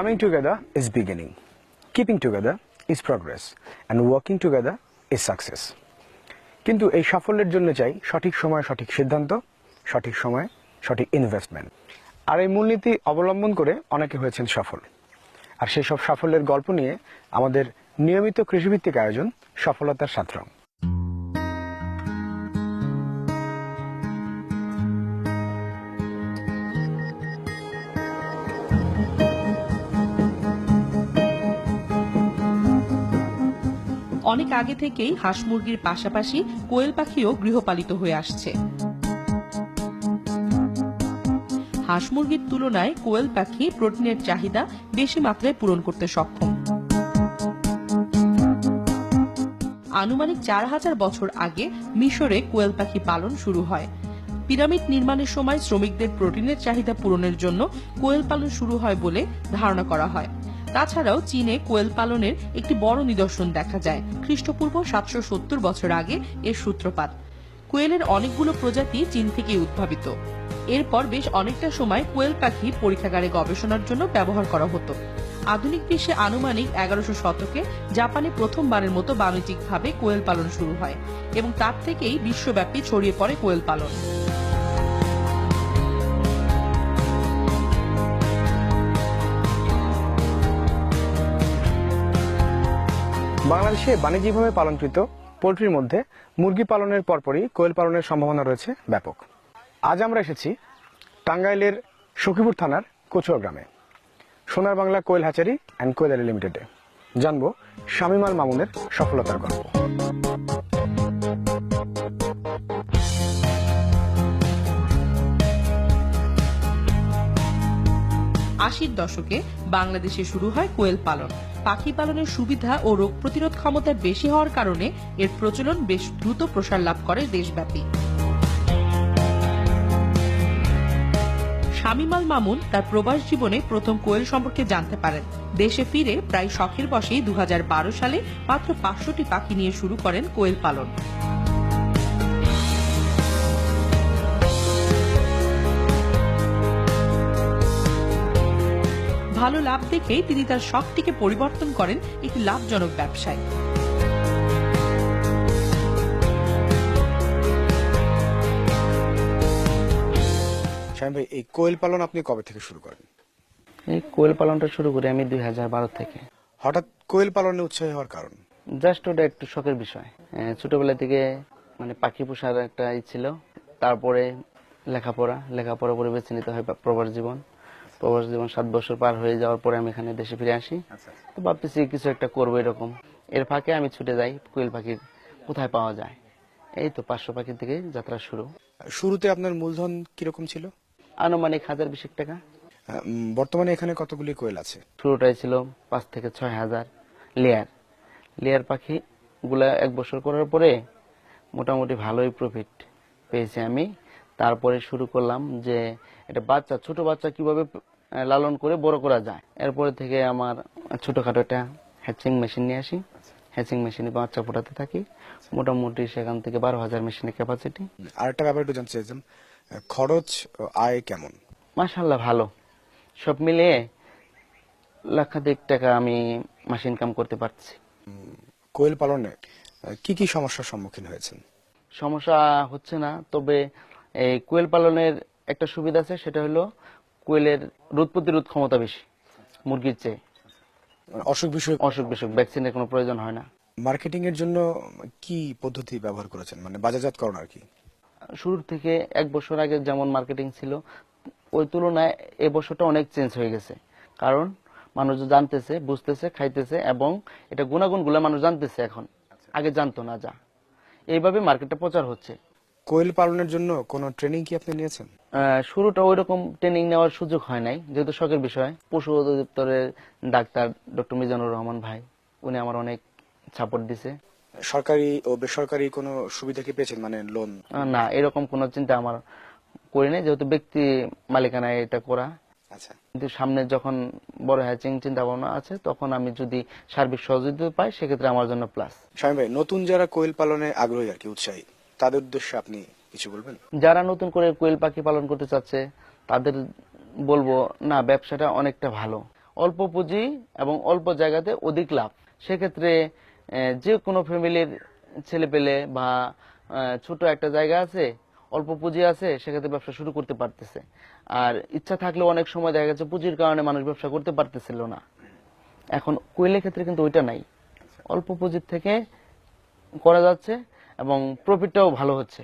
Coming together is beginning. Keeping together is progress. And working together is success. কিন্তু এই সাফল্যের জন্য চাই সঠিক সময়ে, সঠিক সিদ্ধান্ত, সঠিক সময়ে, সঠিক ইনভেস্টমেন্ট আর এই মূলনীতি অবলম্বন করে অনেকে হয়েছেন সফল আর সেই সব সাফল্যের গল্প নিয়ে আমাদের নিয়মিত কৃষিভিত্তিক আয়োজন সফলতার সাতরং আগে থেকেই হাঁস মুরগির পাশাপাশি কোয়েল পাখিও গৃহপালিত হয়ে আসছে। হাঁস মুরগির তুলনায় কোয়েল পাখি প্রোটিনের চাহিদা বেশি মাত্রায় পূরণ করতে সক্ষম। আনুমানিক চার হাজার বছর আগে মিশরে কোয়েল পাখি পালন শুরু হয়। পিরামিড নির্মাণের সময় শ্রমিকদের প্রোটিনের চাহিদা পূরণের জন্য কোয়েল পালন শুরু হয় বলে ধারণা করা হয়। তাছাড়াও চীনে কোয়েল পালনের একটি বড় নিদর্শন দেখা যায়। খ্রিস্টপূর্ব সাতশো সত্তর বছর আগে এর সূত্রপাত। কোয়েলের অনেকগুলো প্রজাতি চীন থেকে উদ্ভাবিত। এরপর বেশ অনেকটা সময় কোয়েল পাখি পরীক্ষাগারে গবেষণার জন্য ব্যবহার করা হতো। আধুনিক বিশ্বে আনুমানিক এগারোশো শতকে জাপানে প্রথমবারের মতো বাণিজ্যিকভাবে কোয়েল পালন শুরু হয় এবং তার থেকেই বিশ্বব্যাপী ছড়িয়ে পড়ে কোয়েল পালন। বাংলাদেশে বাণিজ্যিকভাবে পালনকৃত পোলট্রির মধ্যে মুরগি পালনের পরপরই কোয়েল পালনের সম্ভাবনা রয়েছে ব্যাপক। আজ আমরা এসেছি টাঙ্গাইলের সখীপুর থানার কচুয়া গ্রামে। Sonar Bangla quail hatchery and quail লিমিটেডে জানব শামিমাল মামুনের সফলতার গল্প। আশির দশকে বাংলাদেশে শুরু হয় কোয়েল পালন। পাখি পালনের সুবিধা ও রোগ প্রতিরোধ ক্ষমতা বেশি হওয়ার কারণে এর প্রচলন বেশ দ্রুত প্রসার লাভ করে দেশব্যাপী। শামিমাল মামুন তার প্রবাস জীবনে প্রথম কোয়েল সম্পর্কে জানতে পারেন। দেশে ফিরে প্রায় শখের বসেই দু হাজার বারো সালে মাত্র পাঁচশোটি পাখি নিয়ে শুরু করেন কোয়েল পালন। ভালো লাভ দেখেই তিনি তার শখটিকে পরিবর্তন করেন একটি লাভজনক ব্যবসায়। ভাই এই কোয়েল পালন আপনি কবে থেকে শুরু করেন? এই কোয়েল পালনটা শুরু করি আমি দুই হাজার বারো থেকে। হঠাৎ কোয়েল পালনে উৎসাহী হওয়ার কারণ? জাস্ট ওটা একটু শখের বিষয়। ছোটবেলা থেকে মানে পাখি পোষার একটা ই ছিল। তারপরে লেখাপড়া লেখাপড়া করে বেছে নিতে হয় প্রবাস জীবন। প্রবাস জীবন সাত বছর পার হয়ে যাওয়ার পরে আমি এখানে দেশে ফিরে আসি। তো ভাবতেছি কিছু একটা করব এরকম। এর ফাঁকে আমি ছুটে যাই কোয়েল পাখির কোথায় পাওয়া যায়? এই তো পাঁচশো পাখির থেকে যাত্রা শুরু। শুরুতে আপনার মূলধন কীরকম ছিল? আনুমানিক হাজার বিশেক টাকা। বর্তমানে এখানে কতগুলি কোয়েল আছে? শুরুটাই ছিল পাঁচ থেকে ছয় হাজার লেয়ার। লেয়ার পাখি গুলা এক বছর করার পরে মোটামুটি ভালোই প্রফিট পেয়েছি আমি। তারপরে শুরু করলাম যে এটা বাচ্চা ছোট বাচ্চা কীভাবে লালন করে বড় করা যায়। এরপরে থেকে আমার ছোটখাটো একটা হ্যাচিং মেশিন নিয়ে আসি। হ্যাচিং মেশিনে বাচ্চা ফোটাতে থাকি। মোটামুটি সেখান থেকে বারো হাজার মেশিনের ক্যাপাসিটি আর একটা ব্যাপার একটু জানতে আহ, খরচ আয় কেমন? মাশাল্লাহ ভালো। সব মিলিয়ে লাখাধিক টাকা আমি মাসে ইনকাম করতে পারছি। কোয়েল পালনে কি কি সমস্যার সম্মুখীন হয়েছেন? সমস্যা হচ্ছে না তবে এই কোয়েল পালনের একটা সুবিধা আছে সেটা হলো কোয়েলের রোগ প্রতিরোধ ক্ষমতা বেশি মুরগির চেয়ে। অসুখ বিসুখ? অসুখ বিসুখ ভ্যাকসিনের কোনো প্রয়োজন হয় না। মার্কেটিং এর জন্য কি পদ্ধতি ব্যবহার করেছেন? মানে বাজারজাতকরণ আর কি? শুরুর থেকে এক বছর আগে যেমন মার্কেটিং ছিল ওই তুলনায় এ বছরটা অনেক চেঞ্জ হয়ে গেছে। কারণ মানুষ জানতেছে বুঝতেছে খাইতেছে এবং এটা গুণাগুণগুলো মানুষ জানতেছে এখন। আগে জানতো না যা। এইভাবে মার্কেটটা প্রচার হচ্ছে। কোয়েল পালনের জন্য কোনো ট্রেনিং কি আপনি নিয়েছেন? শুরুটা ওই রকম ট্রেনিং নেওয়ার সুযোগ হয় নাই যেহেতু শখের বিষয়। পশু অধিদপ্তরের ডাক্তার ডক্টর মিজানুর রহমান ভাই উনি আমার অনেক সাপোর্ট দিছে। সরকারি ও বেসরকারি কোনো সুবিধা কি পেয়েছেন মানে লোন না এরকম কোনো চিন্তা আমার করি নাই যেহেতু ব্যক্তি মালিকানায় এটা করা। আচ্ছা। কিন্তু সামনে যখন বড় হ্যাচিং চিন্তা ভাবনা আছে তখন আমি যদি সার্বিক সহযোগিতা পাই সেক্ষেত্রে আমার জন্য প্লাস স্বামী ভাই নতুন যারা কোয়েল পালনে আগ্রহী আর কি উৎসাহী তাদের উদ্দেশ্যে আপনি কিছু বলবেন? যারা নতুন করে কোয়েল পাখি পালন করতে চাচ্ছে তাদের বলব না ব্যবসাটা অনেকটা ভালো। অল্প পুঁজি এবং অল্প জায়গাতে অধিক লাভ। সেক্ষেত্রে যে কোনো ফ্যামিলির ছেলে পেলে বা ছোট একটা জায়গা আছে অল্প পুঁজি আছে সেক্ষেত্রে ব্যবসা শুরু করতে পারতেছে। আর ইচ্ছা থাকলেও অনেক সময় দেখা গেছে পুঁজির কারণে মানুষ ব্যবসা করতে পারতেছিল না। এখন কোয়েলের ক্ষেত্রে কিন্তু ওইটা নাই। অল্প পুঁজির থেকে করা যাচ্ছে এবং প্রফিটটাও ভালো হচ্ছে।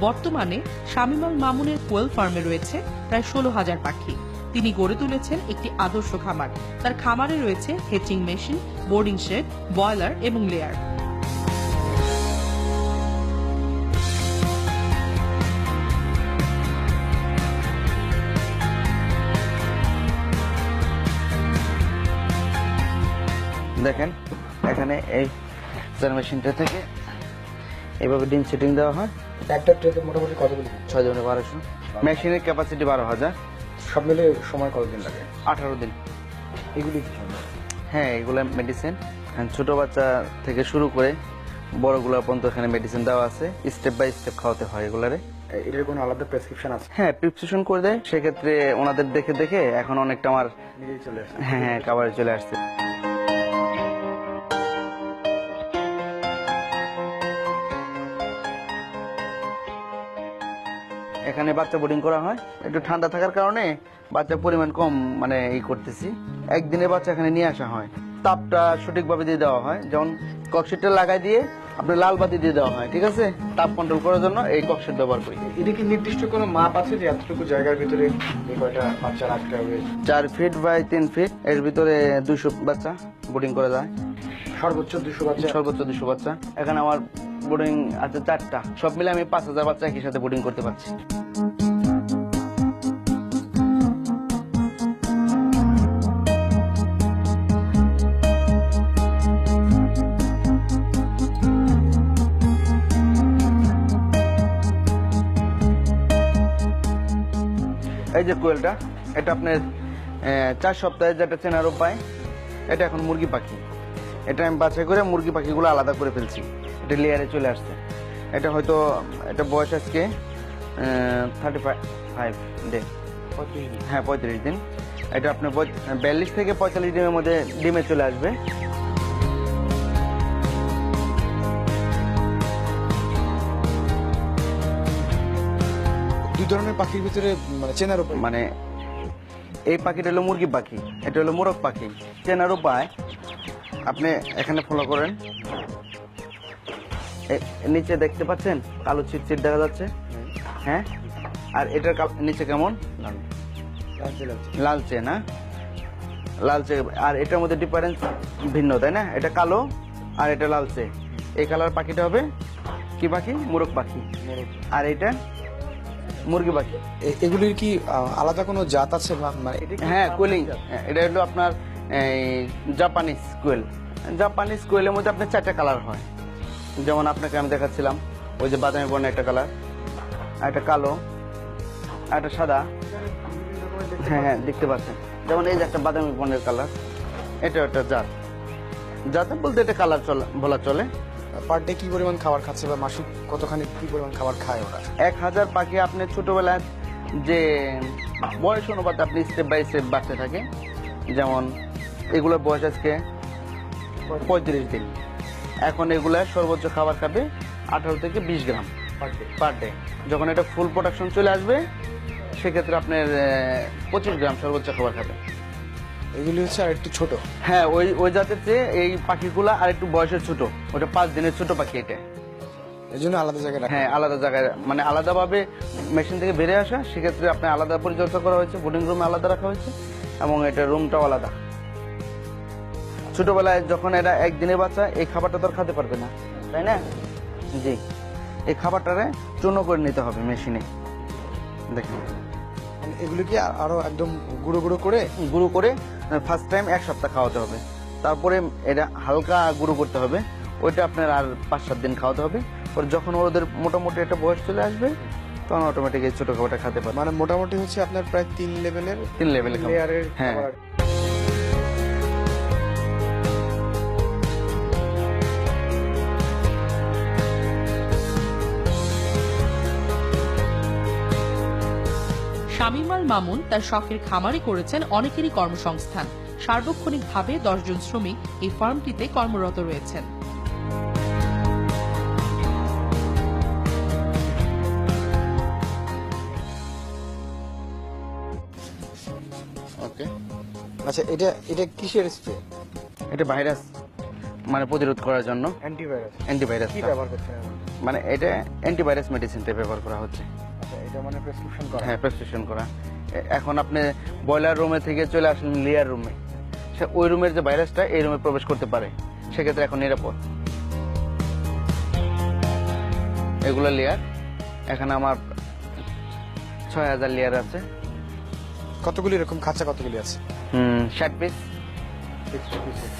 বর্তমানে শামিমাল মামুনের কোয়েল ফার্মে রয়েছে প্রায় ষোলো হাজার পাখি। তিনি গড়ে তুলেছেন একটি আদর্শ খামার। তার খামারে রয়েছে hatching machine, boarding shed, broiler এবং লেয়ার। দেখেন এখানে এই স্যার মেশিনটা থেকে এইভাবে ডিম সেটিং দেওয়া হয়। একটা ট্রেতে মোটামুটি কতগুলি ছয় জনের বারোশো। মেশিনের ক্যাপাসিটি বারো হাজার। সব মিলে সময় কতদিন লাগে? আঠারো দিন। এগুলি কি? হ্যাঁ এগুলো মেডিসিন ছোট বাচ্চা থেকে শুরু করে বড়গুলো পর্যন্ত এখানে মেডিসিন দেওয়া আছে। স্টেপ বাই স্টেপ খাওয়াতে হয় এগুলারে। এটার কোনো আলাদা প্রেসক্রিপশন আছে? হ্যাঁ প্রেসক্রিপশন করে দেয়। সেক্ষেত্রে ওনাদের দেখে দেখে এখন অনেকটা আমার নিজেই চলে আসে। হ্যাঁ হ্যাঁ খাবারে চলে আসছে। এখানে বাচ্চা বোর্ডিং করা হয়। একটু ঠান্ডা থাকার কারণে বাচ্চার পরিমাণ কম মানে ই করতেছি। একদিনে বাচ্চা এখানে নিয়ে আসা হয়। তাপটা সঠিকভাবে দিয়ে দেওয়া হয়। যেমন ককশিটটা লাগাই দিয়ে আপনি লাল বাতি দিয়ে দেওয়া হয় ঠিক আছে? তাপ কন্ট্রোল করার জন্য এই ককশিট ব্যবহার করি। এটা কি নির্দিষ্ট কোনো মাপ আছে যে এতটুকু জায়গার ভিতরে এই কয়টা বাচ্চা রাখতে হবে? চার ফিট বাই তিন ফিট এর ভিতরে দুইশো বাচ্চা বোর্ডিং করা যায়। সর্বোচ্চ দুশো বাচ্চা। সর্বোচ্চ দুশো বাচ্চা। এখানে আমার বোর্ডিং আছে চারটা। সব মিলে আমি পাঁচ হাজার বাচ্চা একই সাথে বোর্ডিং করতে পারছি। এই যে কোয়েলটা, এটা আপনার চার সপ্তাহে যেটা চেনার উপায়, এটা এখন মুরগি পাখি। এটা আমি বাছাই করে মুরগি পাখিগুলো আলাদা করে ফেলছি। এটা লেয়ারে চলে আসছে। এটা হয়তো এটা বয়স আজকে থার্টি ফাইভ ডে হ্যাঁ পঁয়ত্রিশ দিন। এটা আপনার বিয়াল্লিশ থেকে পঁয়তাল্লিশ দিনের মধ্যে ডিমে চলে আসবে। দুই ধরনের পাখির ভিতরে মানে চেনার উপায় মানে এই পাখিটা হলো মুরগি পাখি এটা হলো মোরগ পাখি। চেনার উপায় আপনি এখানে ফলো করেন। নিচে দেখতে পাচ্ছেন? কালো চিটচিট দেখা যাচ্ছে। হ্যাঁ? আর এটার নিচে কেমন? লালচে না? লালচে। আর এটার মধ্যে ডিফারেন্স ভিন্ন তাই না? এটা কালো আর এটা লালচে। এই কালার পাখিটা হবে কি পাখি? মোরগ পাখি। আর এটা মুরগি পাখি। এগুলির কি আলাদা কোনো জাত আছে মানে হ্যাঁ কুলিং এটা হলো আপনার জাপানিজ কোয়েল জাপানিজ কোয়েলের মধ্যে আপনার চারটা কালার হয়। যেমন আপনাকে আমি দেখাচ্ছিলাম ওই যে বাদামি বর্ণের একটা কালার আর একটা কালো আর একটা সাদা। হ্যাঁ হ্যাঁ দেখতে পাচ্ছেন। যেমন এই যে একটা বাদামি বর্ণের কালার এটা একটা জাত। জাত বলতে এটা কালার চলে বলা চলে। পার ডে কি পরিমাণ খাবার খাচ্ছে বা মাসিক কতখানি কি পরিমাণ খাবার খায় ওরা? এক হাজার পাখি আপনি ছোটবেলায় যে বয়স অনুপাতে আপনি স্টেপ বাই স্টেপ বাড়তে থাকে যেমন এগুলোর বয়স আজকে পঁয়ত্রিশ দিন। এখন এগুলা সর্বোচ্চ খাবার খাবে আঠারো থেকে বিশ গ্রাম পার ডে যখন এটা ফুল প্রোডাকশন চলে আসবে সেক্ষেত্রে আপনার পঁচিশ গ্রাম সর্বোচ্চ খাবার খাবে। এগুলি হচ্ছে আর একটু ছোট। হ্যাঁ ওই ওই জাতের চেয়ে এই পাখিগুলা আর একটু বয়সের ছোট। ওটা পাঁচ দিনের ছোট পাখি এটা। এই জন্য আলাদা জায়গায় হ্যাঁ আলাদা জায়গায় মানে আলাদাভাবে মেশিন থেকে বেরিয়ে আসা সেক্ষেত্রে আপনার আলাদা পরিচর্যা করা হয়েছে বোর্ডিং রুমে আলাদা রাখা হয়েছে এবং এটা রুমটাও আলাদা। ছোটবেলায় যখন এরা একদিনে বাচ্চা এই খাবারটা তো খেতে পারবে না। তাই না? জি। এই খাবারটারে চূর্ণ করে নিতে হবে মেশিনে। দেখুন। মানে এগুলি কি আরও একদম গুঁড়ো গুঁড়ো করে? গুঁড়ো করে ফার্স্ট টাইম এক সপ্তাহ খাওয়াতে হবে। তারপরে এটা হালকা গুঁড়ো করতে হবে। ওইটা আপনার আর পাঁচ সাত দিন খাওয়াতে হবে। পরে যখন ওদের মোটামুটি একটা বয়স চলে আসবে তখন অটোমেটিক এই ছোট খাবারটা খেতে পারবে। মানে মোটামুটি হচ্ছে আপনার প্রায় তিন লেভেলের তিন লেভেলে লেয়ারের হ্যাঁ। শামিমাল মামুন তার শখের খামারে করেছেন অনেকেরই কর্মসংস্থান। সার্বক্ষণিকভাবে দশজন শ্রমিক এই ফার্মটিতে কর্মরত রয়েছেন। ওকে আচ্ছা এটা এটা কিসের স্প্রে এটা ভাইরাস মানে প্রতিরোধ করার জন্য। অ্যান্টিভাইরাস অ্যান্টিভাইরাস কি ব্যবহার করছেন? মানে এটা অ্যান্টিভাইরাস মেডিসিনটা ব্যবহার করা হচ্ছে। এটা মানে প্রেসক্রিপশন করা। হ্যাঁ প্রেসক্রিপশন করা। এখন আপনি বয়লার রুমে থেকে চলে আসলেন লেয়ার রুমে সে ওই রুমের যে ভাইরাসটা এই রুমে প্রবেশ করতে পারে। সেক্ষেত্রে এখন নিরাপদ। এগুলো লেয়ার এখানে আমার ছয় হাজার লেয়ার আছে। কতগুলি এরকম খাঁচা কতগুলি আছে? হুম ষাট পিস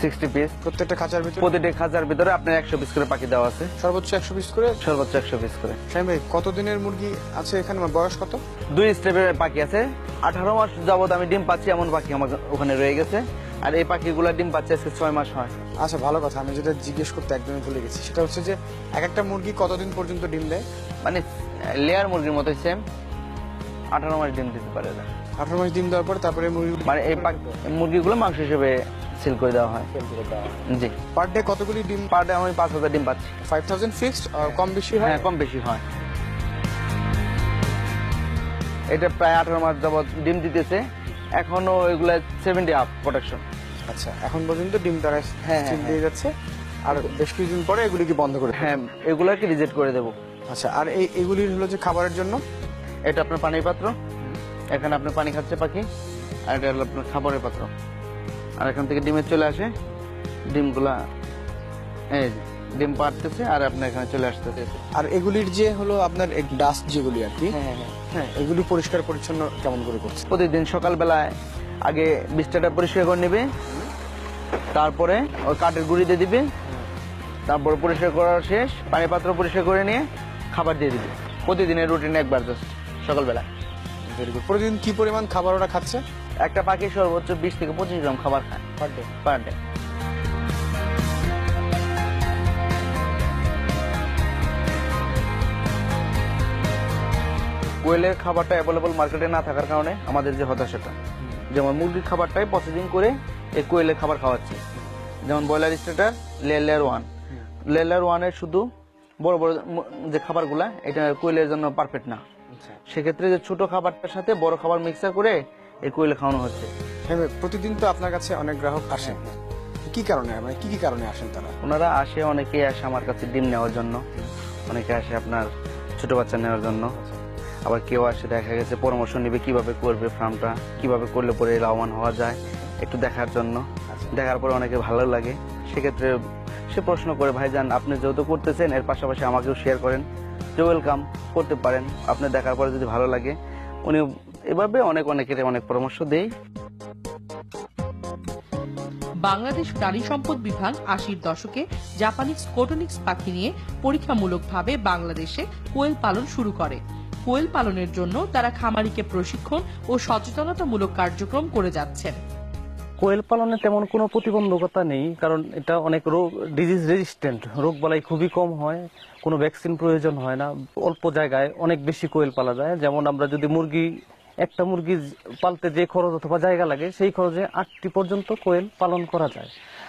সিক্সটি পিস। প্রত্যেকটা খাঁচার ভিতরে? প্রতিটি খাঁচার ভিতরে আপনার একশো পিস করে পাখি দেওয়া আছে। সর্বোচ্চ একশো পিস করে? সর্বোচ্চ একশো পিস করে। শাহিন ভাই কতদিনের মুরগি আছে এখানে? মানে বয়স কত? দুই স্টেপের পাখি আছে। আঠারো মাস যাবত আমি ডিম পাচ্ছি এমন পাখি আমার ওখানে রয়ে গেছে। আর এই পাখিগুলো ডিম পাচ্ছে আজকে ছয় মাস হয়। আচ্ছা ভালো কথা। আমি যেটা জিজ্ঞেস করতে একদমই ভুলে গেছি। সেটা হচ্ছে যে এক একটা মুরগি কতদিন পর্যন্ত ডিম দেয়? মানে লেয়ার মুরগির মতো সেম আঠারো মাস ডিম দিতে পারে। আঠারো মাস ডিম দেওয়ার পর তারপরে মুরগি মানে এই পাখি- মুরগিগুলো মাংস হিসেবে সিল করে দেওয়া হয়। জি। পার ডে কতগুলি ডিম? পার ডে আমি পাঁচ হাজার ডিম পাচ্ছি। ফাইভ থাউজেন্ড ফিক্সড কম বেশি হয়? হ্যাঁ কম বেশি হয়। এটা প্রায় আঠারো মাস যাবত ডিম দিতেছে। এখনও এগুলা সেভেন্টি আপ প্রোটেকশন আচ্ছা এখন পর্যন্ত ডিম তারা হ্যাঁ, হ্যাঁ, দিয়ে যাচ্ছে। আর বেশ কিছুদিন পরে এগুলি কি বন্ধ করে হ্যাঁ এগুলাকে রিজেক্ট করে দেবো। আচ্ছা আর এই এগুলির হলো যে খাবারের জন্য? এটা আপনার পানির পাত্র। এখানে আপনার পানি খাচ্ছে পাখি। আর এটা হলো আপনার খাবারের পাত্র। আর এখান থেকে ডিমের চলে আসে। ডিমগুলা এই ডিম পাড়তেছে আর আপনার এখানে চলে আসতেছে আর এগুলির যে হলো আপনার ডাস্ট যেগুলি আর কি হ্যাঁ, হ্যাঁ। হ্যাঁ। এগুলি পরিষ্কার পরিচ্ছন্ন কেমন করে করছে প্রতিদিন সকালবেলায় আগে বিছটাটা পরিষ্কার করে নেবে তারপরে ওই কাঠের গুঁড়ি দিয়ে দিবে তারপর পরিষ্কার করার শেষ পানি পাত্র পরিষ্কার করে নিয়ে খাবার দিয়ে দিবে। প্রতিদিনের রুটিন একবার জাস্ট সকালবেলা ভেরি গুড প্রতিদিন কি পরিমাণ খাবার ওরা খাচ্ছে? একটা পাখি সর্বোচ্চ বিশ থেকে পঁচিশ গ্রাম খাবার খায়। পার ডে পার ডে কোয়েলের খাবারটা অ্যাভেলেবল মার্কেটে না থাকার কারণে আমাদের যে হতাশাটা যেমন মুরগির খাবারটাই প্রসেসিং করে এই কোয়েলের খাবার খাওয়াচ্ছে। যেমন broiler starter layer one layer layer ওয়ানের শুধু বড় বড় যে খাবারগুলা এটা কোয়েলের জন্য পারফেক্ট না। সেক্ষেত্রে যে ছোট খাবারটার সাথে বড় খাবার মিক্সার করে এই কোয়েলে খাওয়ানো হচ্ছে। হ্যাঁ ভাই, প্রতিদিন তো আপনার কাছে অনেক গ্রাহক আসেন কি কারণে মানে কি কি কারণে আসেন তারা? ওনারা আসে অনেকেই আসে আমার কাছে ডিম নেওয়ার জন্য। অনেকে আসে আপনার ছোট বাচ্চা নেওয়ার জন্য। আবার কেউ আসে দেখা গেছে পরামর্শ নেবে কীভাবে করবে ফার্মটা কীভাবে করলে পরে লাভবান হওয়া যায় একটু দেখার জন্য। দেখার পরে অনেকে ভালো লাগে। সেক্ষেত্রে সে প্রশ্ন করে ভাই যান আপনি যেহেতু করতেছেন এর পাশাপাশি আমাকেও শেয়ার করেন। যে ওয়েলকাম করতে পারেন। আপনি দেখার পরে যদি ভালো লাগে উনি এভাবে অনেক অনেকের অনেক পরামর্শ দেই। বাংলাদেশ প্রাণী সম্পদ বিভাগ আশির দশকে জাপানিজ কোটোনিক্স পাখি নিয়ে পরীক্ষামূলকভাবে বাংলাদেশে কোয়েল পালন শুরু করে। কোয়েল পালনের জন্য তারা খামারিকে প্রশিক্ষণ ও সচেতনতামূলক কার্যক্রম করে যাচ্ছেন। কোয়েল পালনে তেমন কোনো প্রতিবন্ধকতা নেই কারণ এটা অনেক রোগ ডিজিজ রেজিস্ট্যান্ট রোগ বালাই খুবই কম হয় কোনো ভ্যাকসিন প্রয়োজন হয় না। অল্প জায়গায় অনেক বেশি কোয়েল পালা যায়। যেমন আমরা যদি মুরগি একটা মুরগি পালতে যে খরচ অথবা জায়গা লাগে, সেই খরচে আটটি পর্যন্ত কোয়েল পালন করা যায়।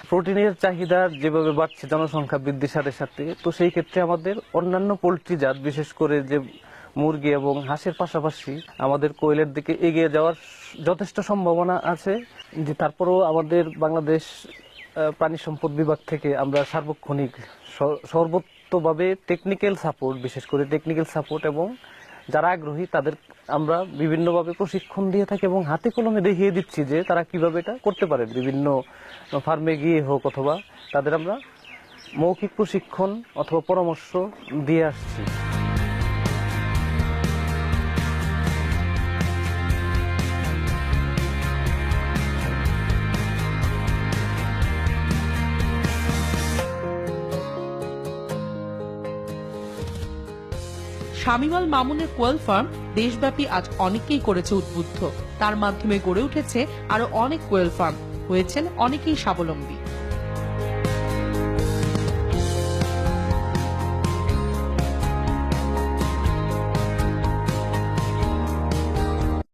প্রোটিনের চাহিদা যেভাবে বাড়ছে, জনসংখ্যা বৃদ্ধির সাথে সাথে, তো সেই ক্ষেত্রে আমাদের অন্যান্য পোলট্রি জাত, বিশেষ করে যে মুরগি এবং হাঁসের পাশাপাশি আমাদের কোয়েলের দিকে এগিয়ে যাওয়ার যথেষ্ট সম্ভাবনা আছে। যে তারপরেও আমাদের বাংলাদেশ প্রাণী সম্পদ বিভাগ থেকে আমরা সার্বক্ষণিক স- সর্বোত্তভাবে টেকনিক্যাল সাপোর্ট বিশেষ করে টেকনিক্যাল সাপোর্ট এবং যারা আগ্রহী, তাদের আমরা বিভিন্নভাবে প্রশিক্ষণ দিয়ে থাকি এবং হাতে কলমে দেখিয়ে দিচ্ছি যে তারা কীভাবে এটা করতে পারে। বিভিন্ন ফার্মে গিয়ে হোক অথবা তাদের আমরা মৌখিক প্রশিক্ষণ অথবা পরামর্শ দিয়ে আসছি। শামিমাল মামুনের কোয়েল ফার্ম দেশব্যাপী আজ অনেকেই করেছে উদ্বুদ্ধ। তার মাধ্যমে গড়ে উঠেছে আরও অনেক কোয়েল ফার্ম। হয়েছেন অনেকেই স্বাবলম্বী।